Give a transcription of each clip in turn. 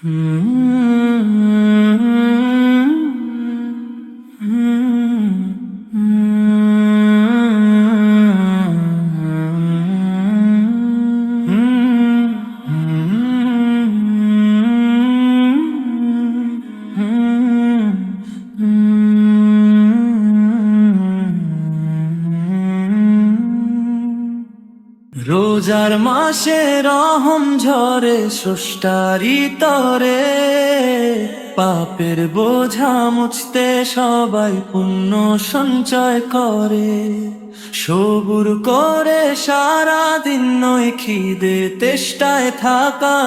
Hmm. রোজার মাসে রহম ঝরে সুষ্টারি তরে। পাপের বোঝা মুছতে সবাই পুণ্য সঞ্চয় করে। সবুর করে সারা দিন নয় খিদে তেষ্টায় থাকা।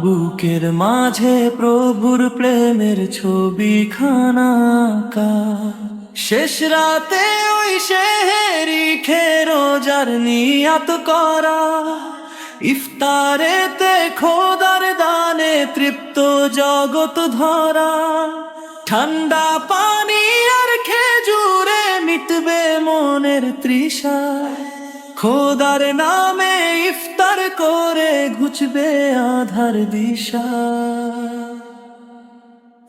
বুকের মাঝে প্রভুর প্রেমের ছবি খানা শেষ রাতে ওই শেহেরি খে রোজার নিয়াত করা। ইফতারেতে খোদার দানে তৃপ্ত জগৎ ধরা। ঠান্ডা পানি আর খেজুরে মিটবে মনের তৃষা। খোদার নামে ইফতার করে ঘুচবে আধার দিশা।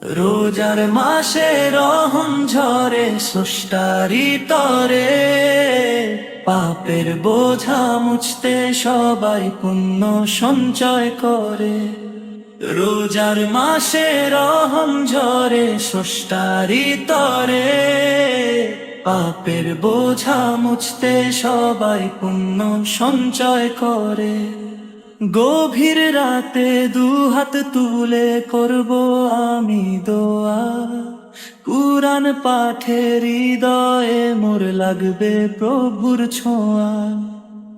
রোজার মাসে রহম ঝরে সুষ্টারি তরে। পাপের বোঝা মুছতে সবাই পুণ্য সঞ্চয় করে। রোজার মাসে রহম ঝরে সুষ্টারি তরে। পাপের বোঝা মুছতে সবাই পুণ্য সঞ্চয় করে। গভীর রাতে দু হাত তুলে করব আমি দোয়া। কুরান পাঠের হৃদয়ে মোর লাগবে প্রভুর ছোঁয়া।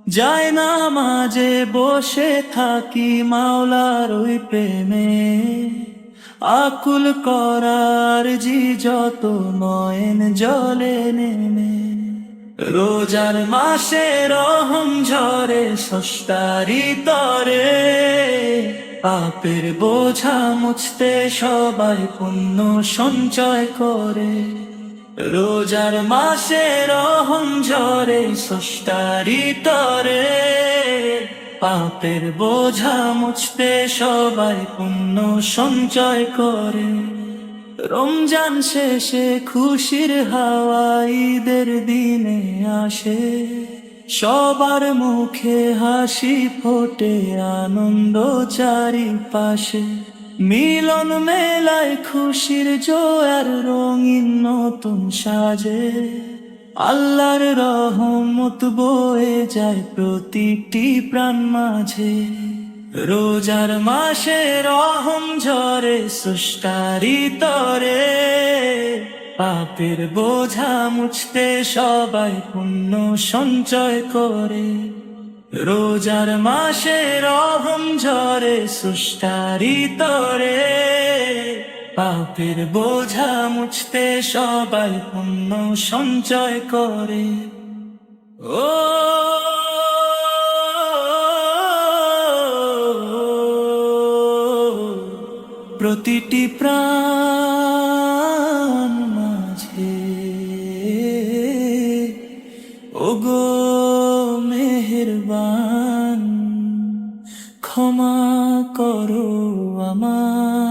যায় না মাঝে বসে থাকি মাওলার ওই প্রেমে। আকুল করার জি যত নয়ন জলে নেমে। রোজার মাসে রহম ঝরে সস্তারি তরে। পাপের বোঝা মুছতে সবাই পুণ্য সঞ্চয় করে। রোজার মাসে রহম ঝরে সস্তারি তরে। পাপের বোঝা মুছতে সবাই পুণ্য সঞ্চয় করে। রমজান শেষে খুশির হাওয়া ঈদের দিনে আসে। সবার মুখে হাসি ফোটে, আনন্দ চারিপাশে। মিলন মেলায় খুশির জোয়ার রঙিন নতুন সাজে। আল্লাহর রহমত বয়ে যায় প্রতিটি প্রাণ মাঝে। রোজার মাসে রহম ঝরে সুষ্টারি তরে। পাপের বোঝা মুছতে সবাই পুণ্য সঞ্চয় করে। রোজার মাসে রহম ঝরে সুষ্টারি তরে। পাপের বোঝা মুছতে সবাই পুণ্য সঞ্চয় করে। ও প্রতিটি প্রাণ মাঝে। ওগো মেহরবান ক্ষমা করো আমার